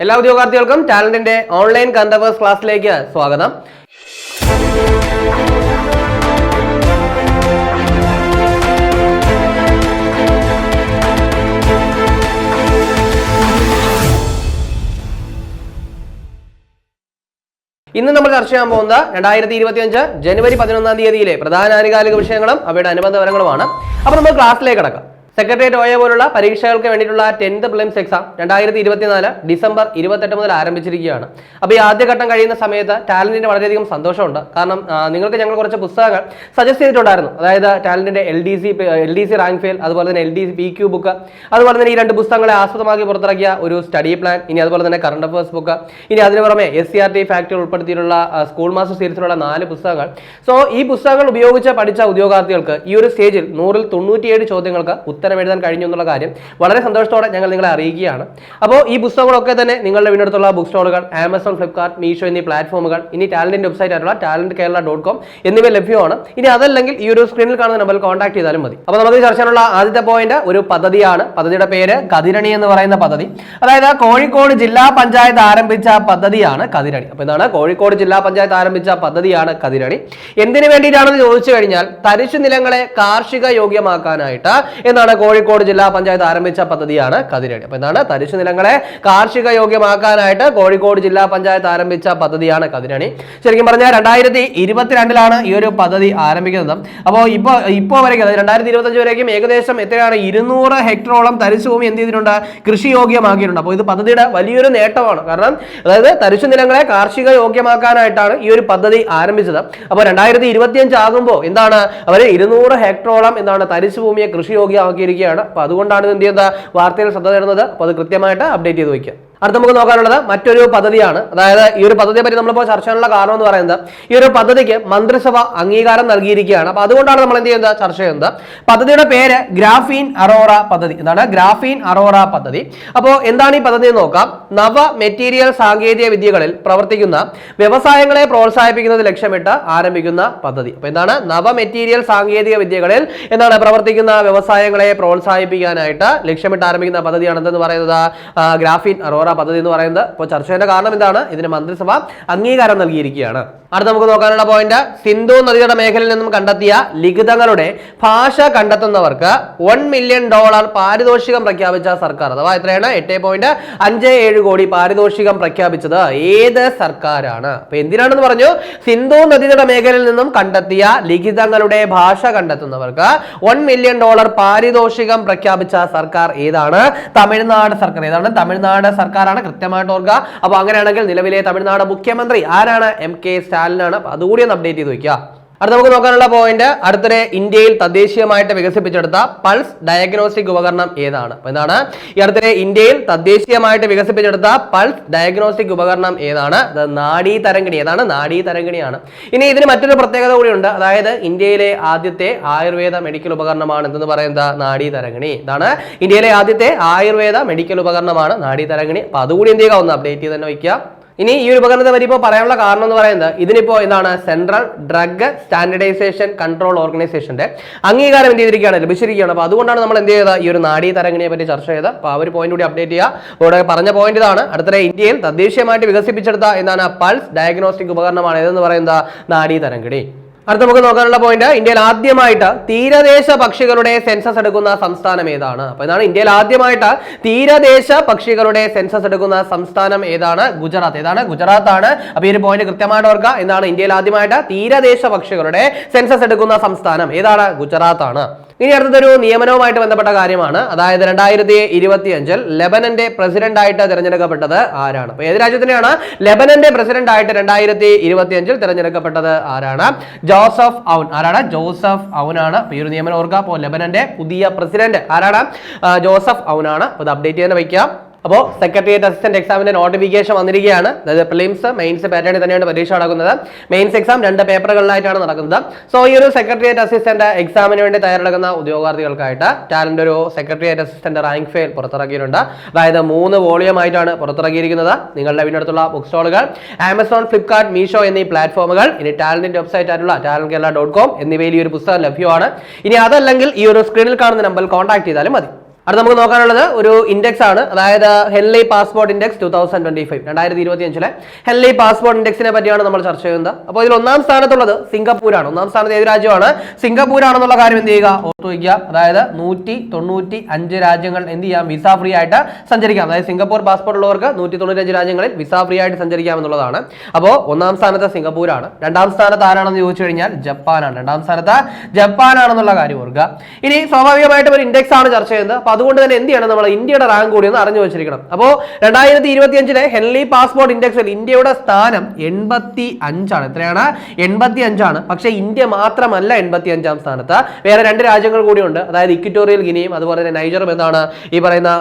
എല്ലാ ഉദ്യോഗാർത്ഥികൾക്കും ടാലന്റിന്റെ ഓൺലൈൻ കണ്ടവേഴ്സ് ക്ലാസ്സിലേക്ക് സ്വാഗതം. ഇന്ന് നമ്മൾ ചർച്ച ചെയ്യാൻ പോകുന്ന രണ്ടായിരത്തി ഇരുപത്തി അഞ്ച് ജനുവരി പതിനൊന്നാം തീയതിയിലെ പ്രധാന ആനുകാലിക വിഷയങ്ങളും അവയുടെ അനുബന്ധ വരങ്ങളുമാണ് അപ്പോൾ നമ്മൾ ക്ലാസ്സിലേക്ക് കടക്കാം. സെക്രട്ടേറിയറ്റ് ഒയ പോലുള്ള പരീക്ഷകൾക്ക് വേണ്ടിയിട്ടുള്ള ടെൻത്ത് പ്രിലിംസ് എക്സാം രണ്ടായിരത്തി ഇരുപത്തിനാല് ഡിസംബർ ഇരുപത്തെട്ട് മുതൽ ആരംഭിച്ചിരിക്കുകയാണ്. അപ്പോൾ ഈ ആദ്യഘട്ടം കഴിയുന്ന സമയത്ത് ടാലന്റിന് വളരെയധികം സന്തോഷമുണ്ട്. കാരണം നിങ്ങൾക്ക് ഞങ്ങൾ കുറച്ച് പുസ്തകങ്ങൾ സജസ്റ്റ് ചെയ്തിട്ടുണ്ടായിരുന്നു. അതായത് ടാലന്റിന്റെ L D C L D C rank file അതുപോലെ തന്നെ L D C P Q book അതുപോലെ തന്നെ ഈ രണ്ട് പുസ്തകങ്ങളെ ആസ്പദമാക്കി പുറത്തിറക്കിയ ഒരു സ്റ്റഡി പ്ലാൻ ഇനി അതുപോലെ തന്നെ കറണ്ട് അഫേഴ്സ് ബുക്ക് ഇനി അതിന് പുറമെ S C R T factory ഉൾപ്പെടുത്തിയിട്ടുള്ള സ്കൂൾ മാസ്റ്റർ സീരീസിലുള്ള നാല് പുസ്തകങ്ങൾ. സോ ഈ പുസ്തകങ്ങൾ ഉപയോഗിച്ച് പഠിച്ച ഉദ്യോഗാർത്ഥികൾക്ക് ഈ ഒരു സ്റ്റേജിൽ നൂറിൽ തൊണ്ണൂറ്റിയേഴ് ചോദ്യങ്ങൾക്ക് ഉത്തരം എഴുതാൻ കഴിഞ്ഞു എന്നുള്ള കാര്യം വളരെ സന്തോഷത്തോടെ ഞങ്ങൾ നിങ്ങളെ അറിയിക്കുകയാണ്. അപ്പോൾ ഈ പുസ്തകങ്ങളൊക്കെ തന്നെ നിങ്ങളുടെ വീടിനടുത്തുള്ള ബുക്ക് സ്റ്റോളുകൾ ആമസോൺ ഫ്ലിപ്കാർട്ട് മീഷോ എന്നീ പ്ലാറ്റ്ഫോമുകൾ ഇനി ടാലന്റിന്റെ വെബ്സൈറ്റ് ആയിട്ടുള്ള ടാലന്റ് കേരള ഡോട്ട് കോം എന്നിവ ലഭ്യമാണ്. ഇനി അതല്ലെങ്കിൽ ഈ ഒരു സ്ക്രീനിൽ കാണുന്ന നമ്പറിൽ കോൺടാക്ട് ചെയ്താലും മതി. അപ്പോൾ നമുക്ക് ചർച്ച ചെയ്യാനുള്ള ആദ്യത്തെ പോയിന്റ് ഒരു പദ്ധതിയാണ്. പദ്ധതിയുടെ പേര് കതിരണി എന്ന് പറയുന്ന പദ്ധതി. അതായത് കോഴിക്കോട് ജില്ലാ പഞ്ചായത്ത് ആരംഭിച്ച പദ്ധതിയാണ് കതിരണി. അപ്പോൾ ഇതാണ് കോഴിക്കോട് ജില്ലാ പഞ്ചായത്ത് ആരംഭിച്ച പദ്ധതിയാണ് കതിരണി. എന്തിനു വേണ്ടിയിട്ടാണെന്ന് ചോദിച്ചു കഴിഞ്ഞാൽ തരിശു നിലങ്ങളെ കാർഷിക യോഗ്യമാക്കാനായിട്ട് എന്നാണ് കോഴിക്കോട് ജില്ലാ പഞ്ചായത്ത് ആരംഭിച്ച പദ്ധതിയാണ് കതിരടി. അപ്പൊ എന്താണ് തരിശു നിലങ്ങളെ കാർഷിക യോഗ്യമാക്കാനായിട്ട് കോഴിക്കോട് ജില്ലാ പഞ്ചായത്ത് ആരംഭിച്ച പദ്ധതിയാണ് കതിരണി ശരിക്കും പറഞ്ഞാൽ രണ്ടായിരത്തി ഇരുപത്തിരണ്ടിലാണ് ഈ ഒരു പദ്ധതി ആരംഭിക്കുന്നത്. അപ്പോൾ ഇപ്പോൾ ഇപ്പോൾ അതായത് രണ്ടായിരത്തി ഇരുപത്തഞ്ച് വരേക്കും ഏകദേശം എത്രയാണ്? ഇരുന്നൂറ് ഹെക്ടറോളം തരിശു ഭൂമി എന്ത് ചെയ്തിട്ടുണ്ട്? കൃഷി യോഗ്യമാക്കിയിട്ടുണ്ട്. അപ്പോൾ ഇത് പദ്ധതിയുടെ വലിയൊരു നേട്ടമാണ്. കാരണം അതായത് തരിശു നിലങ്ങളെ കാർഷിക യോഗ്യമാക്കാനായിട്ടാണ് ഈ ഒരു പദ്ധതി ആരംഭിച്ചത്. അപ്പോൾ രണ്ടായിരത്തി ഇരുപത്തിയഞ്ച് ആകുമ്പോൾ എന്താണ്? അവർ ഇരുന്നൂറ് ഹെക്ടറോളം എന്താണ്? തരിശു ഭൂമിയെ കൃഷി യോഗ്യമാക്കിയിരിക്കുകയാണ് അപ്പോൾ അതുകൊണ്ടാണ് ഇത് എന്ത് ചെയ്യുന്നത്? വാർത്തയിൽ ശ്രദ്ധ തരുന്നത്. അപ്പോൾ അത് കൃത്യമായിട്ട് അപ്ഡേറ്റ് ചെയ്ത് വയ്ക്കുക. അടുത്ത നമുക്ക് നോക്കാനുള്ളത് മറ്റൊരു പദ്ധതിയാണ്. അതായത് ഈ ഒരു പദ്ധതിയെ പറ്റി നമ്മളിപ്പോൾ ചർച്ച ചെയ്യാനുള്ള കാരണം എന്ന് പറയുന്നത് ഈ ഒരു പദ്ധതിക്ക് മന്ത്രിസഭ അംഗീകാരം നൽകിയിരിക്കുകയാണ്. അപ്പോൾ അതുകൊണ്ടാണ് നമ്മൾ എന്ത് ചെയ്യുന്നത്? ചർച്ച ചെയ്യുന്നത്. പദ്ധതിയുടെ പേര് ഗ്രാഫീൻ അറോറ പദ്ധതി. എന്താണ് ഗ്രാഫീൻ അറോറ പദ്ധതി. അപ്പോൾ എന്താണ് ഈ പദ്ധതി നോക്കാം. നവ മെറ്റീരിയൽ സാങ്കേതിക വിദ്യകളിൽ പ്രവർത്തിക്കുന്ന വ്യവസായങ്ങളെ പ്രോത്സാഹിപ്പിക്കുന്നത് ലക്ഷ്യമിട്ട് ആരംഭിക്കുന്ന പദ്ധതി. അപ്പോൾ എന്താണ്? നവ മെറ്റീരിയൽ സാങ്കേതിക വിദ്യകളിൽ എന്താണ് പ്രവർത്തിക്കുന്ന വ്യവസായങ്ങളെ പ്രോത്സാഹിപ്പിക്കാനായിട്ട് ലക്ഷ്യമിട്ട് ആരംഭിക്കുന്ന പദ്ധതിയാണ് എന്തെന്ന് പറയുന്നത്? ഗ്രാഫീൻ അറോറ പദ്ധതി എന്ന് പറയുന്നത്. ഇപ്പോൾ ചർച്ചയുടെ കാരണം എന്താണ്? ഇതിന് മന്ത്രിസഭ അംഗീകാരം നൽകിയിരിക്കുകയാണ്. അടുത്ത നമുക്ക് നോക്കാനുള്ള പോയിന്റ് സിന്ധു നദിയുടെ മേഖലയിൽ നിന്നും കണ്ടെത്തിയ ലിഖിതങ്ങളുടെ ഭാഷ കണ്ടെത്തുന്നവർക്ക് വൺ മില്യൺ ഡോളർ പാരിതോഷികം പ്രഖ്യാപിച്ച സർക്കാർ. അഥവാ എത്രയാണ്? എട്ട് പോയിന്റ് അഞ്ച് ഏഴ് കോടി പാരിതോഷികം പ്രഖ്യാപിച്ചത് ഏത് സർക്കാരാണ്? അപ്പൊ എന്തിനാണെന്ന് പറഞ്ഞു? സിന്ധു നദിയുടെ മേഖലയിൽ നിന്നും കണ്ടെത്തിയ ലിഖിതങ്ങളുടെ ഭാഷ കണ്ടെത്തുന്നവർക്ക് വൺ മില്യൺ ഡോളർ പാരിതോഷികം പ്രഖ്യാപിച്ച സർക്കാർ ഏതാണ്? തമിഴ്നാട് സർക്കാർ. ഏതാണ്? തമിഴ്നാട് സർക്കാരാണ് കൃത്യമായിട്ട് ഓർക്കുക. അപ്പൊ അങ്ങനെയാണെങ്കിൽ നിലവിലെ തമിഴ്നാട് മുഖ്യമന്ത്രി ആരാണ്? എം കെ സ്റ്റാലിനാണ്. അതുകൂടി ഒന്ന് അപ്ഡേറ്റ് ചെയ്ത് വെക്കുക. അടുത്ത നമുക്ക് നോക്കാനുള്ള പോയിന്റ് അടുത്തിടെ ഇന്ത്യയിൽ തദ്ദേശീയമായിട്ട് വികസിപ്പിച്ചെടുത്ത പൾസ് ഡയഗ്നോസ്റ്റിക് ഉപകരണം ഏതാണ്? എന്താണ് ഈ അടുത്തിടെ ഇന്ത്യയിൽ തദ്ദേശീയമായിട്ട് വികസിപ്പിച്ചെടുത്ത പൾസ് ഡയഗ്നോസ്റ്റിക് ഉപകരണം ഏതാണ്? അത് നാഡീ തരംഗിണി. ഏതാണ്? നാഡീ തരംഗിണിയാണ്. ഇനി ഇതിന് മറ്റൊരു പ്രത്യേകത കൂടിയുണ്ട്. അതായത് ഇന്ത്യയിലെ ആദ്യത്തെ ആയുർവേദ മെഡിക്കൽ ഉപകരണമാണ് എന്തെന്ന് പറയുന്നത് നാഡീ തരംഗിണി. ഇതാണ് ഇന്ത്യയിലെ ആദ്യത്തെ ആയുർവേദ മെഡിക്കൽ ഉപകരണമാണ് നാഡീ തരംഗിണി. അപ്പൊ അതുകൂടി എന്ത് ചെയ്യുക? ഒന്ന് അപ്ഡേറ്റ് ചെയ്ത് തന്നെ വയ്ക്കുക. ഇനി ഈ ഒരു ഉപകരണത്തെ പറ്റി പറയാനുള്ള കാരണം എന്ന് പറയുന്നത് ഇതിനിപ്പോൾ എന്താണ്? സെൻട്രൽ ഡ്രഗ് സ്റ്റാൻഡർഡൈസേഷൻ കൺട്രോൾ ഓർഗനൈസേഷന്റെ അംഗീകാരം എന്ത് ചെയ്തിരിക്കുകയാണ്? ലഭിച്ചിരിക്കുകയാണ്. അപ്പോൾ അതുകൊണ്ടാണ് നമ്മൾ എന്ത് ചെയ്തത്? ഈ ഒരു നാടീ തരങ്ങിനെ പറ്റി ചർച്ച ചെയ്ത് അപ്പോൾ ആ ഒരു പോയിന്റ് കൂടി അപ്ഡേറ്റ് ചെയ്യുക ഇവിടെ പറഞ്ഞ പോയിന്റ് ഇതാണ്. അടുത്തിടെ ഇന്ത്യയിൽ തദ്ദേശീയമായിട്ട് വികസിപ്പിച്ചെടുത്ത എന്താണ്? പൾസ് ഡയഗ്നോസ്റ്റിക് ഉപകരണമാണ്. ഏതെന്ന് പറയുന്നത്? നാഡീ തരംഗിണി. അടുത്ത നമുക്ക് നോക്കാനുള്ള പോയിന്റ് ഇന്ത്യയിൽ ആദ്യമായിട്ട് തീരദേശ പക്ഷികളുടെ സെൻസസ് എടുക്കുന്ന സംസ്ഥാനം ഏതാണ്? അപ്പൊ ഇതാണ് ഇന്ത്യയിൽ ആദ്യമായിട്ട് തീരദേശ പക്ഷികളുടെ സെൻസസ് എടുക്കുന്ന സംസ്ഥാനം ഏതാണ്? ഗുജറാത്ത്. ഏതാണ്? ഗുജറാത്ത് ആണ് അപ്പൊ ഈ ഒരു പോയിന്റ് കൃത്യമായിട്ട് ഓർക്കുക. എന്താണ് ഇന്ത്യയിൽ ആദ്യമായിട്ട് തീരദേശ പക്ഷികളുടെ സെൻസസ് എടുക്കുന്ന സംസ്ഥാനം. ഏതാണ്? ഗുജറാത്ത് ആണ് ഇനി അടുത്തൊരു നിയമനവുമായിട്ട് ബന്ധപ്പെട്ട കാര്യമാണ്. അതായത് രണ്ടായിരത്തി ഇരുപത്തി അഞ്ചിൽ ലെബനന്റെ പ്രസിഡന്റ് ആയിട്ട് തിരഞ്ഞെടുക്കപ്പെട്ടത് ആരാണ്? അപ്പൊ ഏത് രാജ്യത്തിനെയാണ്? ലെബനന്റെ പ്രസിഡന്റ് ആയിട്ട് രണ്ടായിരത്തി ഇരുപത്തി അഞ്ചിൽ തിരഞ്ഞെടുക്കപ്പെട്ടത് ആരാണ്? Joseph Aoun. ആരാണ്? ജോസഫ് അപ്പൊ ഈ ഒരു നിയമനം ഓർക്കുക അപ്പോൾ ലെബനന്റെ പുതിയ പ്രസിഡന്റ് ആരാണ്? ജോസഫ് ഔൻ ആണ് അപ്പൊ ഇത് അപ്ഡേറ്റ് ചെയ്യാൻ വയ്ക്കാം. അപ്പോൾ സെക്രട്ടേറിയറ്റ് അസിസ്റ്റന്റ് എക്സാമിന്റെ നോട്ടിഫിക്കേഷൻ വന്നിരിക്കുകയാണ്. അതായത് പ്രിലിംസ് മെയിൻസ് പാറ്റേണിൽ തന്നെയാണ് പരീക്ഷ നടക്കുന്നത് മെയിൻസ് എക്സാം രണ്ട് പേപ്പറുകളിലായിട്ടാണ് നടക്കുന്നത്. സോ ഈ ഒരു സെക്രട്ടേറിയറ്റ് അസിസ്റ്റന്റ് എക്സാമിന് വേണ്ടി തയ്യാറെടുക്കുന്ന ഉദ്യോഗാർത്ഥികൾക്കായിട്ട് ടാലന്റ് ഒരു സെക്രട്ടേറിയറ്റ് അസിസ്റ്റന്റ് റാങ്ക് ഫെയിൽ പുറത്തിറക്കിയിട്ടുണ്ട്. അതായത് മൂന്ന് വോളിയം ആയിട്ടാണ് പുറത്തിറക്കിയിരിക്കുന്നത്. നിങ്ങളുടെ വീടിനടുത്തുള്ള ബുക്ക് സ്റ്റോളുകൾ ആമസോൺ ഫ്ലിപ്കാർട്ട് മീഷോ എന്നീ പ്ലാറ്റ്ഫോമുകൾ ഇനി ടാലന്റിന്റെ വെബ്സൈറ്റ് ആയിട്ടുള്ള ടാലന്റ് കേരള ഡോട്ട് കോം എന്നിവയിൽ ഈ ഒരു പുസ്തകം ലഭ്യമാണ്. ഇനി അതല്ലെങ്കിൽ ഈ ഒരു സ്ക്രീനിൽ കാണുന്ന നമ്പറിൽ കോൺടാക്ട് ചെയ്താലും മതി. അടുത്ത നമുക്ക് നോക്കാനുള്ളത് ഒരു ഇൻഡെക്സ് ആണ്. അതായത് Henley passport index two thousand twenty five രണ്ടായിരത്തി ഇരുപത്തി അഞ്ചിലെ ഹെൻലി പാസ്പോർട്ട് ഇൻഡെക്സിനെ പറ്റിയാണ് നമ്മൾ ചർച്ച ചെയ്യുന്നത്. അപ്പോൾ ഇതിൽ ഒന്നാം സ്ഥാനത്തുള്ളത് സിംഗപ്പൂരാണ്. ഒന്നാം സ്ഥാനത്ത് ഏത് രാജ്യമാണ്? സിംഗപ്പൂരാണെന്നുള്ള കാര്യം എന്ത് ചെയ്യുക? ഓർത്തു വയ്ക്കുക അതായത് നൂറ്റി തൊണ്ണൂറ്റി അഞ്ച് രാജ്യങ്ങൾ എന്ത് ചെയ്യാം? വിസ ഫ്രീ ആയിട്ട് സഞ്ചരിക്കാം. അതായത് സിംഗപ്പൂർ പാസ്പോർട്ട് ഉള്ളവർക്ക് നൂറ്റി തൊണ്ണൂറ്റഞ്ച് രാജ്യങ്ങളിൽ വിസ ഫ്രീ ആയിട്ട് സഞ്ചരിക്കാം എന്നുള്ളതാണ്. അപ്പോൾ ഒന്നാം സ്ഥാനത്ത് സിംഗപ്പൂരാണ്. രണ്ടാം സ്ഥാനത്ത് ആരാണെന്ന് ചോദിച്ചു കഴിഞ്ഞാൽ ജപ്പാനാണ്. രണ്ടാം സ്ഥാനത്ത് ജപ്പാനാണെന്നുള്ള കാര്യം ഓർക്കുക. ഇനി സ്വാഭാവികമായിട്ടും ഒരു ഇൻഡെക്സ് ആണ് ചർച്ച ചെയ്യുന്നത്. അതുകൊണ്ട് തന്നെ എന്ത് ചെയ്യണം നമ്മൾ ഇന്ത്യയുടെ റാങ്ക് കൂടി ഒന്ന് അറിഞ്ഞു വെച്ചിരിക്കണം. അപ്പോൾ രണ്ടായിരത്തി ഇരുപത്തി അഞ്ചിലെ ഹെൻലി പാസ്പോർട്ട് ഇൻഡെക്സിൽ ഇന്ത്യയുടെ സ്ഥാനം എൺപത്തി അഞ്ചാണ് എത്രയാണ്? എൺപത്തി അഞ്ചാണ് പക്ഷേ ഇന്ത്യ മാത്രമല്ല എൺപത്തി അഞ്ചാം സ്ഥാനത്ത്. വേറെ രണ്ട് രാജ്യങ്ങൾ കൂടിയുണ്ട് അതായത് ഇക്വിറ്റോറിയൽ ഗിനിയും അതുപോലെ തന്നെ നൈജറും എന്താണ് ഈ പറയുന്ന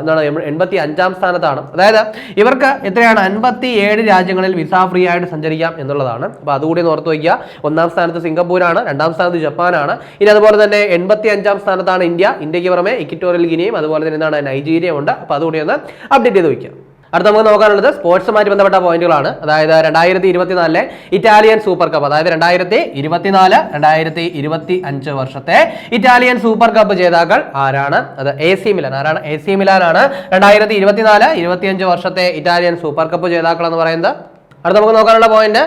എന്താണ് എൺപത്തി അഞ്ചാം സ്ഥാനത്താണ്. അതായത് ഇവർക്ക് എത്രയാണ്? അൻപത്തി ഏഴ് രാജ്യങ്ങളിൽ വിസ ഫ്രീ ആയിട്ട് സഞ്ചരിക്കാം എന്നുള്ളതാണ്. അപ്പോൾ അതുകൂടി ഓർത്ത് വയ്ക്കുക. ഒന്നാം സ്ഥാനത്ത് സിംഗപ്പൂരാണ് രണ്ടാം സ്ഥാനത്ത് ജപ്പാനാണ്. ഇനി അതുപോലെ തന്നെ എൺപത്തി അഞ്ചാം സ്ഥാനത്താണ് ഇന്ത്യ. ഇന്ത്യയ്ക്ക് പുറമെ ഇക്വിറ്റോറിയൽ ഗിനിയും അതുപോലെ തന്നെ എന്താണ് നൈജീരിയ ഉണ്ട്. അപ്പോൾ അതുകൂടി ഒന്ന് അപ്ഡേറ്റ് ചെയ്ത് വയ്ക്കാം അടുത്ത നമുക്ക് നോക്കാനുള്ളത് സ്പോർട്സുമായിട്ട് ബന്ധപ്പെട്ട പോയിന്റുകളാണ്. അതായത് രണ്ടായിരത്തി ഇരുപത്തിനാലിലെ ഇറ്റാലിയൻ സൂപ്പർ കപ്പ് അതായത് രണ്ടായിരത്തി ഇരുപത്തിനാല് രണ്ടായിരത്തി ഇരുപത്തി അഞ്ച് വർഷത്തെ ഇറ്റാലിയൻ സൂപ്പർ കപ്പ് ജേതാക്കൾ ആരാണ്? അത് എ സി മിലാൻ. ആരാണ്? എ സി മിലാനാണ് രണ്ടായിരത്തി ഇരുപത്തിനാല് ഇരുപത്തിയഞ്ച് വർഷത്തെ ഇറ്റാലിയൻ സൂപ്പർ കപ്പ് ജേതാക്കൾ എന്ന് പറയുന്നത്. അടുത്ത നമുക്ക് നോക്കാനുള്ള പോയിന്റ്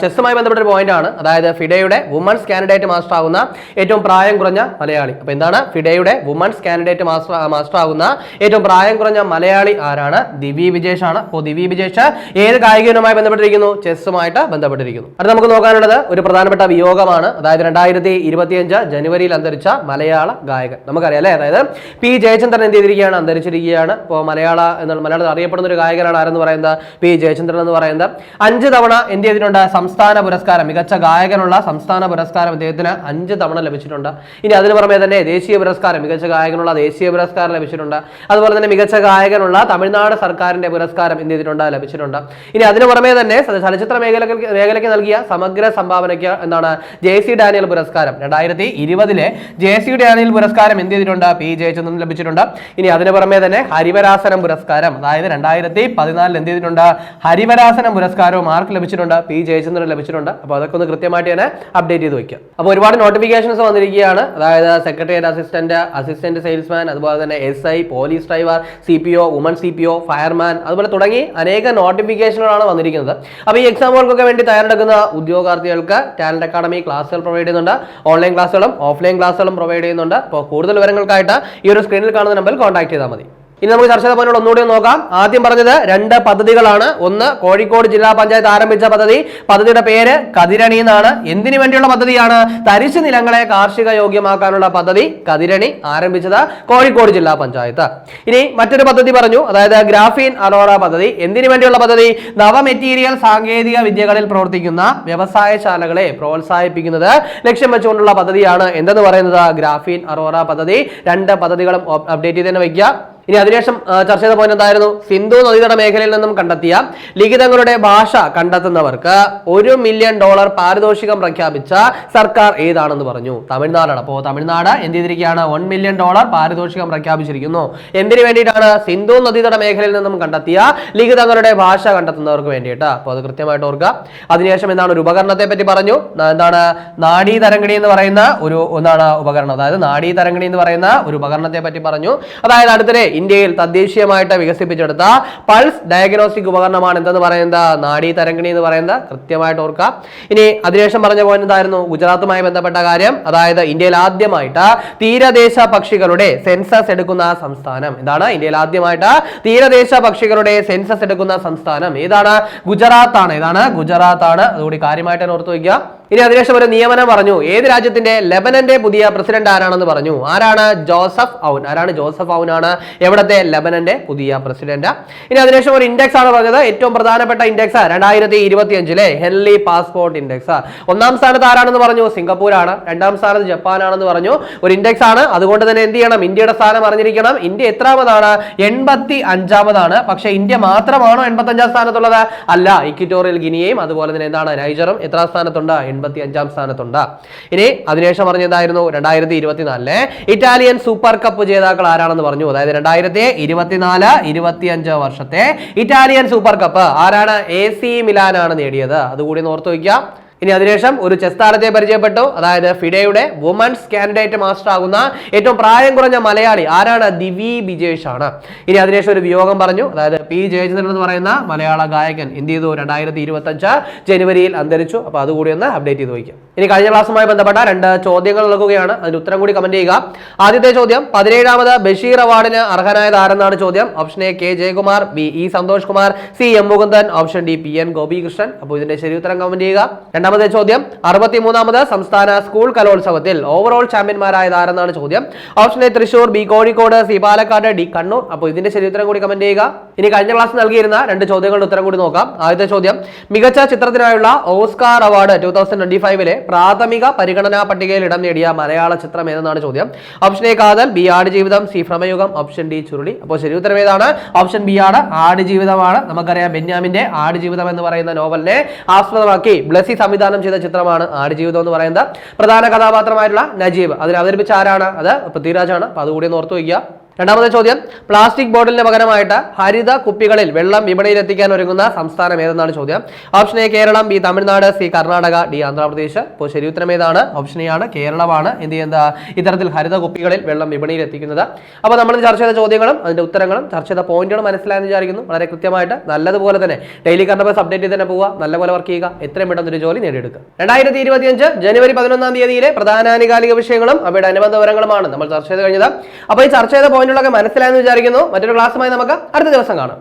ചെസ്സുമായി ബന്ധപ്പെട്ട ഒരു പോയിന്റ് ആണ്. അതായത് ഫിഡയുടെ വുമൺസ് കാൻഡിഡേറ്റ് മാസ്റ്റർ ആകുന്ന ഏറ്റവും പ്രായം കുറഞ്ഞ മലയാളി. അപ്പൊ എന്താണ്? ഫിഡയുടെ വുമൺസ് കാൻഡിഡേറ്റ് മാസ്റ്റർ മാസ്റ്റർ ആകുന്ന ഏറ്റവും പ്രായം കുറഞ്ഞ മലയാളി ആരാണ്? ദിവി വിജേഷ് ആണ്. അപ്പോൾ ദിവി വിജേഷ് ഏത് കായികവുമായി ബന്ധപ്പെട്ടിരിക്കുന്നു? ചെസ്സുമായിട്ട് ബന്ധപ്പെട്ടിരിക്കുന്നു. അടുത്ത നമുക്ക് നോക്കാനുള്ളത് ഒരു പ്രധാനപ്പെട്ട വിയോഗമാണ്. അതായത് രണ്ടായിരത്തി ഇരുപത്തിയഞ്ച് ജനുവരിയിൽ അന്തരിച്ച മലയാള ഗായകൻ. നമുക്കറിയാം അല്ലേ? അതായത് പി. ജയചന്ദ്രൻ എന്ത് ചെയ്തിരിക്കുകയാണ്? അന്തരിച്ചിരിക്കുകയാണ്. ഇപ്പോൾ മലയാള എന്നുള്ള മലയാളത്തിൽ അറിയപ്പെടുന്ന ഒരു ഗായകനാണ് ആരെന്ന് പറയുന്നത്? പി. ജയചന്ദ്രൻ എന്ന് പറയുന്നത് അഞ്ച് തവണ എന്ത് ചെയ്തിട്ടുണ്ട്? സംസ്ഥാന പുരസ്കാരം മികച്ച ഗായകനുള്ള സംസ്ഥാന പുരസ്കാരം അദ്ദേഹത്തിന് അഞ്ച് തവണ ലഭിച്ചിട്ടുണ്ട്. ഇനി അതിന് പുറമെ തന്നെ ദേശീയ പുരസ്കാരം മികച്ച ഗായകനുള്ള ദേശീയ പുരസ്കാരം ലഭിച്ചിട്ടുണ്ട്. അതുപോലെ തന്നെ മികച്ച ഗായകനുള്ള തമിഴ്നാട് സർക്കാരിന്റെ പുരസ്കാരം എന്ത് ചെയ്തിട്ടുണ്ട്? ലഭിച്ചിട്ടുണ്ട്. ഇനി അതിന് പുറമെ തന്നെ ചലച്ചിത്ര മേഖലയ്ക്ക് നൽകിയ സമഗ്ര സംഭാവനയ്ക്ക് എന്താണ്? ജെ സി ഡാനിയൽ പുരസ്കാരം. രണ്ടായിരത്തി ഇരുപതിലെ ജെ സി ഡാനിയൽ പുരസ്കാരം എന്ത് ചെയ്തിട്ടുണ്ട്? പി ജയചന്ദ്രൻ ലഭിച്ചിട്ടുണ്ട്. ഇനി അതിന് പുറമെ തന്നെ ഹരിവരാസനം പുരസ്കാരം. അതായത് രണ്ടായിരത്തി പതിനാലിൽ എന്ത് ചെയ്തിട്ടുണ്ട്? ഹരിവരാസനം പുരസ്കാരവും ആർക്ക് ലഭിച്ചിട്ടുണ്ട്? പി ജയചന്ദ്രൻ ലഭിച്ചിട്ടുണ്ട്. അപ്പോൾ അതൊക്കെ ഒന്ന് കൃത്യമായിട്ട് തന്നെ അപ്ഡേറ്റ് ചെയ്ത് വയ്ക്കുക അപ്പോൾ ഒരുപാട് നോട്ടിഫിക്കേഷൻസ് വന്നിരിക്കുകയാണ്. അതായത് സെക്രട്ടേറിയറ്റ് അസിസ്റ്റന്റ് അസിസ്റ്റന്റ് സെയിൽസ്മാൻ അതുപോലെ തന്നെ S I police driver C P O woman C P O fireman അതുപോലെ തുടങ്ങി അനേക നോട്ടിഫിക്കേഷനുകളാണ് വന്നിരിക്കുന്നത്. അപ്പോൾ ഈ എക്സാമുകൾക്കൊക്കെ വേണ്ടി തയ്യാറെടുക്കുന്ന ഉദ്യോഗാർത്ഥികൾക്ക് ടാലന്റ് അക്കാഡമി ക്ലാസ്സുകൾ പ്രൊവൈഡ് ചെയ്യുന്നുണ്ട്. ഓൺലൈൻ ക്ലാസ്സുകളും ഓഫ്ലൈൻ ക്ലാസ്സുകളും പ്രൊവൈഡ് ചെയ്യുന്നുണ്ട്. അപ്പോൾ കൂടുതൽ വിവരങ്ങൾക്കായിട്ട് ഈ ഒരു സ്ക്രീനിൽ കാണുന്ന നമ്പറിൽ കോൺടാക്ട് ചെയ്താൽ മതി. ഇനി നമുക്ക് ചർച്ച ചെയ്ത പോയിന്റ് ഒന്നുകൂടി ഒന്ന് നോക്കാം. ആദ്യം പറഞ്ഞത് രണ്ട് പദ്ധതികളാണ്. ഒന്ന് കോഴിക്കോട് ജില്ലാ പഞ്ചായത്ത് ആരംഭിച്ച പദ്ധതി. പദ്ധതിയുടെ പേര് കതിരണി എന്നാണ്. എന്തിനു വേണ്ടിയുള്ള പദ്ധതിയാണ്? തരിശു നിലങ്ങളെ കാർഷിക യോഗ്യമാക്കാനുള്ള പദ്ധതി കതിരണി ആരംഭിച്ചത് കോഴിക്കോട് ജില്ലാ പഞ്ചായത്ത്. ഇനി മറ്റൊരു പദ്ധതി പറഞ്ഞു. അതായത് ഗ്രാഫീൻ അറോറ പദ്ധതി. എന്തിനു വേണ്ടിയുള്ള പദ്ധതി? നവ മെറ്റീരിയൽ സാങ്കേതിക വിദ്യകളിൽ പ്രവർത്തിക്കുന്ന വ്യവസായശാലകളെ പ്രോത്സാഹിപ്പിക്കുന്നത് ലക്ഷ്യം വെച്ചുകൊണ്ടുള്ള പദ്ധതിയാണ്. എന്തെന്ന് പറയുന്നത്? ഗ്രാഫീൻ അറോറ പദ്ധതി. രണ്ട് പദ്ധതികളും അപ്ഡേറ്റ് ചെയ്ത് തന്നെ വയ്ക്കുക. ഇനി അതിനുശേഷം ചർച്ച ചെയ്ത പോയിന്റ് എന്തായിരുന്നു? സിന്ധു നദീതട മേഖലയിൽ നിന്നും കണ്ടെത്തിയ ലിഖിതങ്ങളുടെ ഭാഷ കണ്ടെത്തുന്നവർക്ക് ഒരു മില്യൺ ഡോളർ പാരിതോഷികം പ്രഖ്യാപിച്ച സർക്കാർ ഏതാണെന്ന് പറഞ്ഞു. തമിഴ്നാടാണ്. അപ്പോൾ തമിഴ്നാട് എന്ത് ചെയ്തിരിക്കുകയാണ്? വൺ മില്യൺ ഡോളർ പാരിതോഷികം പ്രഖ്യാപിച്ചിരിക്കുന്നു. എന്തിനു വേണ്ടിയിട്ടാണ് സിന്ധു നദീതട മേഖലയിൽ നിന്നും കണ്ടെത്തിയ ലിഖിതങ്ങളുടെ ഭാഷ കണ്ടെത്തുന്നവർക്ക് വേണ്ടിയിട്ട്? അപ്പോൾ അത് കൃത്യമായിട്ട് ഓർക്കുക. അതിനുശേഷം എന്താണ് ഒരു ഉപകരണത്തെ പറ്റി പറഞ്ഞു എന്താണ് നാഡീ തരംഗിണി എന്ന് പറയുന്ന ഒരു ഒന്നാണ് ഉപകരണം. അതായത് നാഡീ തരംഗിണി എന്ന് പറയുന്ന ഒരു ഉപകരണത്തെ പറ്റി പറഞ്ഞു. അതായത് അടുത്തിടെ ഇന്ത്യയിൽ തദ്ദേശീയമായിട്ട് വികസിപ്പിച്ചെടുത്ത പൾസ് ഡയഗ്നോസ്റ്റിക് ഉപകരണമാണ് എന്തെന്ന് പറയുന്നത്? നാഡീ തരംഗിണി എന്ന് പറയുന്നത്. കൃത്യമായിട്ട് ഓർക്കുക. ഇനി അതിനുശേഷം പറഞ്ഞ പോയിന്റ് എന്തായിരുന്നു? ഗുജറാത്തുമായി ബന്ധപ്പെട്ട കാര്യം. അതായത് ഇന്ത്യയിൽ ആദ്യമായിട്ട് തീരദേശ പക്ഷികളുടെ സെൻസസ് എടുക്കുന്ന സംസ്ഥാനം. എന്താണ് ഇന്ത്യയിൽ ആദ്യമായിട്ട് തീരദേശ പക്ഷികളുടെ സെൻസസ് എടുക്കുന്ന സംസ്ഥാനം. ഏതാണ്? ഗുജറാത്ത് ആണ് ഏതാണ്? ഗുജറാത്ത് ആണ് അതുകൂടി കാര്യമായിട്ട് ഓർത്ത് വയ്ക്കുക. ഇനി അതിനുശേഷം ഒരു നിയമനം പറഞ്ഞു. ഏത് രാജ്യത്തിന്റെ? ലെബനന്റെ പുതിയ പ്രസിഡന്റ് ആരാണെന്ന് പറഞ്ഞു. ആരാണ്? Joseph Aoun. ആരാണ് ജോസഫ് ഔൻ ആണ് എവിടത്തെ? ലെബനന്റെ പുതിയ പ്രസിഡന്റ്. ഇനി അതിനുശേഷം ഒരു ഇൻഡെക്സ് ആണ് പറഞ്ഞത്. ഏറ്റവും പ്രധാനപ്പെട്ട ഇൻഡെക്സ് രണ്ടായിരത്തി ഇരുപത്തി അഞ്ചിലെ ഹെൻലി പാസ്പോർട്ട് ഇൻഡെക്സ് ഒന്നാം സ്ഥാനത്ത് ആരാണെന്ന് പറഞ്ഞു? സിംഗപ്പൂർ ആണ് രണ്ടാം സ്ഥാനത്ത് ജപ്പാൻ ആണെന്ന് പറഞ്ഞു. ഒരു ഇൻഡെക്സ് ആണ്. അതുകൊണ്ട് തന്നെ എന്ത് ചെയ്യണം? ഇന്ത്യയുടെ സ്ഥാനം അറിഞ്ഞിരിക്കണം. ഇന്ത്യ എത്രാമതാണ്? എൺപത്തി അഞ്ചാമതാണ് പക്ഷേ ഇന്ത്യ മാത്രമാണോ എൺപത്തി അഞ്ചാം സ്ഥാനത്തുള്ളത്? അല്ല ഇക്വിറ്റോറിയൽ ഗിനിയയും അതുപോലെ തന്നെ എന്താണ്? നൈജറും എത്രാം സ്ഥാനത്തുണ്ട്? എൺപത്തി അഞ്ചാം സ്ഥാനത്തുണ്ട്. ഇനി അതിനുശേഷം പറഞ്ഞതായിരുന്നു രണ്ടായിരത്തി ഇരുപത്തിനാലിലെ ഇറ്റാലിയൻ സൂപ്പർ കപ്പ് ജേതാക്കൾ ആരാണെന്ന് പറഞ്ഞു. അതായത് രണ്ടായിരത്തി ഇരുപത്തിനാല് ഇരുപത്തിയഞ്ച് വർഷത്തെ ഇറ്റാലിയൻ സൂപ്പർ കപ്പ് ആരാണ്? എ സി മിലാനാണ് നേടിയത്. അതുകൂടി ഓർത്ത് വയ്ക്കുക. ഇനി അതിനുശേഷം ഒരു ചെസ് താരത്തെ പരിചയപ്പെട്ടു. അതായത് ഫിഡയുടെ വുമൻസ് കാൻഡിഡേറ്റ് മാസ്റ്റർ ആകുന്ന ഏറ്റവും പ്രായം കുറഞ്ഞ മലയാളി ആരാണ്? ദിവി ബിജേഷ് ആണ് ഇനി അതിനുശേഷം ഒരു വിയോഗം പറഞ്ഞു. അതായത് പി ജയചന്ദ്രൻ എന്ന് പറയുന്ന മലയാള ഗായകൻ എന്ത് ചെയ്തു? രണ്ടായിരത്തി ഇരുപത്തി അഞ്ച് ജനുവരിയിൽ അന്തരിച്ചു. അപ്പൊ അതുകൂടി ഒന്ന് അപ്ഡേറ്റ് ചെയ്ത് വയ്ക്കും. ഇനി കഴിഞ്ഞ ക്ലാസ്സുമായി ബന്ധപ്പെട്ട രണ്ട് ചോദ്യങ്ങൾ നൽകുകയാണ്. അതിന് ഉത്തരം കൂടി കമന്റ് ചെയ്യുക. ആദ്യത്തെ ചോദ്യം പതിനേഴാമത് ബഷീർ അവാർഡിന് അർഹനായത് ആരെന്നാണ് ചോദ്യം? Option A K Jayakumar B E Santhosh Kumar C M Mukundan option D P N Gopikrishnan. അപ്പോൾ ഇതിന്റെ ശരി ഉത്തരം കമന്റ് ചെയ്യുക. രണ്ടാമത്തെ ചോദ്യം അറുപത്തിമൂന്നാമത് സംസ്ഥാന സ്കൂൾ കലോത്സവത്തിൽ ഓവറോൾ ചാമ്പ്യന്മാരായത് ആരെന്നാണ് ചോദ്യം? Option A Thrissur B Kozhikode C Palakkad D Kannur. അപ്പോൾ ഇതിന്റെ ശരി കൂടി കമന്റ് ചെയ്യുക. ഇനി കഴിഞ്ഞ ക്ലാസ് നൽകിയിരുന്ന രണ്ട് ചോദ്യങ്ങളുടെ ഉത്തരം കൂടി നോക്കാം. ആദ്യത്തെ ചോദ്യം മികച്ച ചിത്രത്തിനായുള്ള Oscar award two thousand twenty ഫൈവിലെ പ്രാഥമിക പരിഗണനാ പട്ടികയിൽ ഇടം നേടിയ മലയാള ചിത്രം ഏതെന്നാണ് ചോദ്യം? Option A Kaathal B Aadujeevitham C Bramayugam option D Churuli. അപ്പോൾ ശരി ഉത്തരം ഏതാണ്? ഓപ്ഷൻ ബി ആണ് ആട് ജീവിതമാണ് നമുക്കറിയാം ബെന്യാമിന്റെ ആട് ജീവിതം എന്ന് പറയുന്ന നോവലിനെ ആസ്പദമാക്കി ബ്ലസി സംവിധാനം ചെയ്ത ചിത്രമാണ് ആടുജീവിതം എന്ന് പറയുന്നത്. പ്രധാന കഥാപാത്രമായിട്ടുള്ള നജീബ്. അതിൽ അവതരിപ്പിച്ച ആരാണ്? അത് പൃഥ്വിരാജാണ്. അപ്പോൾ അതുകൂടി ഒന്ന് ഓർത്തു വയ്ക്കുക. രണ്ടാമത്തെ ചോദ്യം പ്ലാസ്റ്റിക് ബോട്ടിലിന് പകരമായിട്ട് ഹരിത കുപ്പികളിൽ വെള്ളം വിപണിയിൽ എത്തിക്കാൻ ഒരുങ്ങുന്ന സംസ്ഥാനം ഏതെന്നാണ് ചോദ്യം. Option A Keralam B Tamil Nadu C Karnataka D Andhra Pradesh. ഇപ്പോൾ ശരി ഉത്തരം ഏതാണ്? ഓപ്ഷൻ എ ആണ് കേരളമാണ്. എന്ത് ചെയ്യുന്നത്? ഇത്തരത്തിൽ ഹരിത കുപ്പികളിൽ വെള്ളം വിപണിയിൽ എത്തിക്കുന്നത് അപ്പോൾ നമ്മൾ ചർച്ച ചെയ്ത ചോദ്യങ്ങളും അതിന്റെ ഉത്തരങ്ങളും ചർച്ച ചെയ്ത പോയിന്റുകളും മനസ്സിലായെന്ന് വിചാരിക്കുന്നു. വളരെ കൃത്യമായിട്ട് നല്ലതുപോലെ തന്നെ ഡെയിലി കറണ്ട് അപ്ഡേറ്റ് ചെയ്ത് തന്നെ പോവുക. നല്ലപോലെ വർക്ക് ചെയ്യുക. എത്രയും പെട്ടെന്ന് ഒരു ജോലി നേടിയെടുക്കുക. രണ്ടായിരത്തി ഇരുപത്തിയഞ്ച് ജനുവരി പതിനൊന്നാം തീയതിയിലെ പ്രധാന ആനുകാലിക വിഷയങ്ങളും അവയുടെ അനുബന്ധ വിവരങ്ങളുമാണ് നമ്മൾ ചർച്ച ചെയ്ത് കഴിഞ്ഞത്. അപ്പോൾ ഈ ചർച്ച ചെയ്ത പോയിന്റുകളൊക്കെ മനസ്സിലായെന്ന് വിചാരിക്കുന്നു. മറ്റൊരു ക്ലാസ്സുമായി നമുക്ക് അടുത്ത ദിവസം കാണാം.